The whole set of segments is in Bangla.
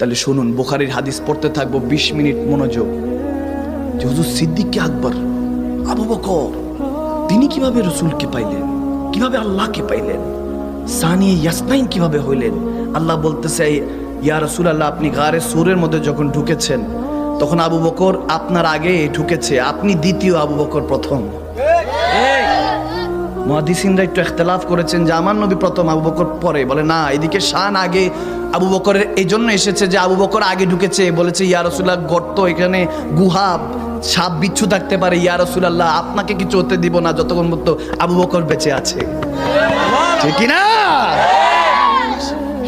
তাহলে শুনুন, বুখারির হাদিস পড়তে থাকব বিশ মিনিট মনোযোগ। যে হুজুর সিদ্দিককে আকবর, আবু বকর, তিনি কীভাবে রসুলকে পাইলেন? কীভাবে আল্লাহকে পাইলেন? সানি ইয়াসনাইন কীভাবে হইলেন? আল্লাহ বলতেছে ইয়া রসুল আল্লাহ আপনি গারে সুরের মধ্যে যখন ঢুকেছেন, তখন আবু বকর আপনার আগে ঢুকেছে। আপনি দ্বিতীয় আবু বকর প্রথম। মহাদিসিনরা একটু এখতলাফ করেছেন যে, আমার নবী প্রথম আবু বকর পরে। বলে, না, এদিকে শান আগে আবু বকরের এই জন্য এসেছে যে আবু বকর আগে ঢুকেছে বলেছে ইয়া রসুল্লাহ গর্ত এখানে গুহা সাপ বিচ্ছু থাকতে পারে। ইয়া রসুল্লাহ আপনাকে কিছু হতে দিব না যতক্ষণ মত আবু বকর বেঁচে আছে। ঠিক না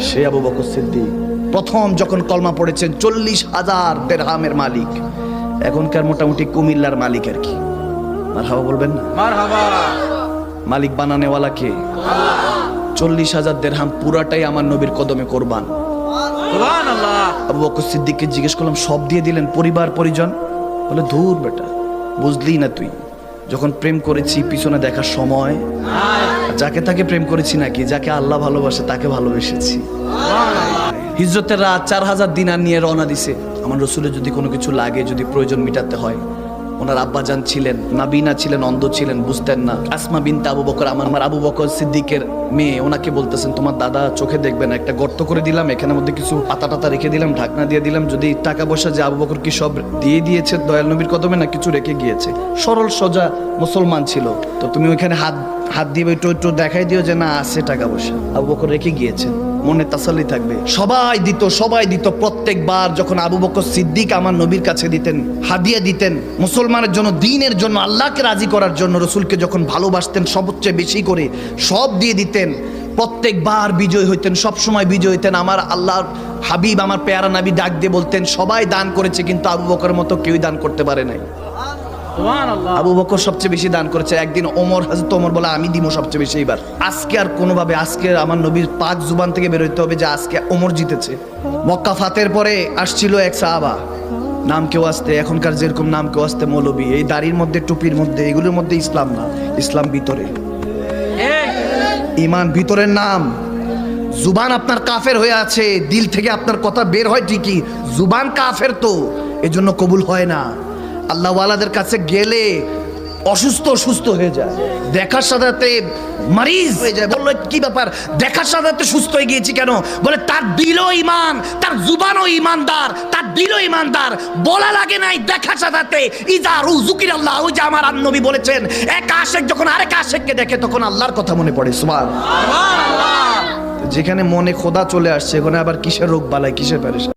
সে আবু বকর সিদ্দিক প্রথম যখন কলমা পড়েছেন চল্লিশ হাজার দেড়হামের মালিক। এখনকার মোটামুটি কুমিল্লার মালিক আর কি। আর হাওয়া বলবেন না? মালিক বানানেওয়ালা কে? চল্লিশ হাজার দেড়হাম পুরাটাই আমার নবীর কদমে কোরবান। আবু বকর সিদ্দিককে জিজ্ঞেস করলাম সব দিয়ে দিলেন পরিবার পরিজন? বলে ধুর বেটা বুঝলি না তুই। যখন প্রেম করেছি পিছনে দেখার সময় যাকে তাকে প্রেম করেছি নাকি যাকে আল্লাহ ভালোবাসে তাকে ভালোবেসেছি। হিজরতের রাত চার হাজার দিনার নিয়ে রওনা দিছে। আমার রসুলের যদি কোনো কিছু লাগে যদি প্রয়োজন মিটাতে হয় ওনার আব্বাজান ছিলেন, নাবিনা ছিলেন, অন্ধ ছিলেন, বুঝতেন না। আসমা বিনতে আবু বকর, আমার আমার আবু বকর সিদ্দিকের মেয়ে, ওনাকে বলতেছেন, তোমার দাদা চোখে দেখবেন একটা গর্ত করে দিলাম, এখানের মধ্যে কিছু পাতা টাতা রেখে দিলাম, ঢাকনা দিয়ে দিলাম, যদি টাকা পয়সা যে আবু বকর কি সব দিয়ে দিয়েছে, দয়াল নবীর কদমে না কিছু রেখে গিয়েছে? সরল সজা মুসলমান ছিল, তো তুমি ওইখানে হাত হাত দিয়ে একটু একটু দেখাই দিও যে না আছে টাকা পয়সা। আবু বকর রেখে গিয়েছেন মনে তাসাল্লি থাকবে। সবাই দিত সবাই দিত। প্রত্যেকবার যখন আবু বকর সিদ্দিক আমার নবীর কাছে দিতেন, হাদিয়া দিতেন, মুসলমানের জন্য, দিনের জন্য, আল্লাহকে রাজি করার জন্য, রসুলকে যখন ভালোবাসতেন সবচেয়ে বেশি করে, সব দিয়ে দিতেন। প্রত্যেকবার বিজয় হইতেন সব সময় বিজয় হইতেন। আমার আল্লাহর হাবিব, আমার পেয়ারা নাবি ডাক দিয়ে বলতেন, সবাই দান করেছে, কিন্তু আবু বকরের মতো কেউই দান করতে পারে নাই। আবু বকর সবচেয়ে বেশি দান করেছে। একদিন ওমর হাজরত ওমর বলে, আমি দিব সবচেয়ে বেশি এবার আজকে আর কোনোভাবে, আজকে আমার নবীর পাক জুবান থেকে বেরোতে হবে যে আজকে ওমর জিতেছে। মক্কা ফাতের পরে আসছিল এক সাহাবা। নাম কেউ আসতে, এখনকার যেরকম নাম কেউ আসতে মৌলবী। এই দাড়ির মধ্যে, টুপির মধ্যে, এগুলোর মধ্যে ইসলাম না। ইসলাম ভিতরে। ইমান ভিতরের নাম। জুবান আপনার কাফের হয়ে আছে, দিল থেকে আপনার কথা বের হয় ঠিকই। জুবান কাফের তো, এজন্য কবুল হয় না। আল্লাহওয়ালাদের কাছে গেলে অসুস্থ সুস্থ হয়ে যায়। দেখার সাথে মারিজ হয়ে যায়। বলল, কি ব্যাপার? দেখার সাথে সাথে সুস্থ হয়ে গিয়েছি কেন? বলে, তার দিলও ইমান তার জুবানও ইমানদার তার দিলও ইমানদার বলা লাগে নাই দেখার সাথে সাথে। ইজা রুজুকির আল্লাহ, ওই যে আমার নবী বলেছেন, এক আশেক যখন আরেক আশেককে দেখে, তখন আল্লাহর কথা মনে পড়ে। সুবহান যেখানে মনে খোদা চলে আসছে, ওখানে আবার কিসের রোগ বালাই, কিসের প্যারেশান